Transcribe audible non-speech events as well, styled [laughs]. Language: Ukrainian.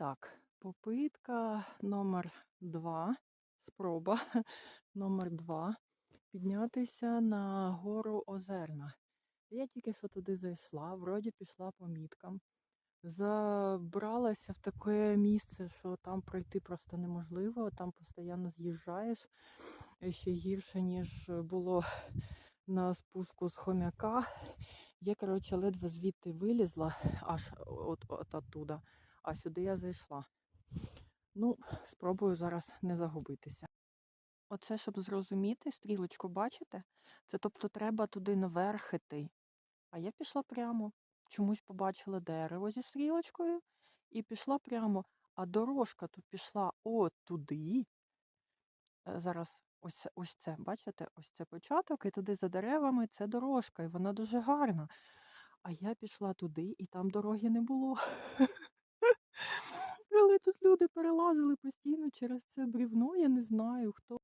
так, попитка номер два, спроба [laughs] номер два піднятися на гору Озерна. Я тільки що туди зайшла, вроді пішла по міткам. Забралася в таке місце, що там пройти просто неможливо, там постійно з'їжджаєш ще гірше, ніж було на спуску з хомяка. Я, коротше, ледве звідти вилізла, аж от, от оттуда, а сюди я зайшла. Ну, спробую зараз не загубитися. Оце, щоб зрозуміти, стрілочку бачите? Це тобто треба туди наверх іти. А я пішла прямо. Чомусь побачила дерево зі стрілочкою і пішла прямо. А дорожка тут пішла от туди. Е, Зараз ось, ось це, бачите? Ось це початок, і туди за деревами це дорожка, і вона дуже гарна. А я пішла туди, і там дороги не було. [laughs] Люди перелазили постійно через це брівно, я не знаю, хто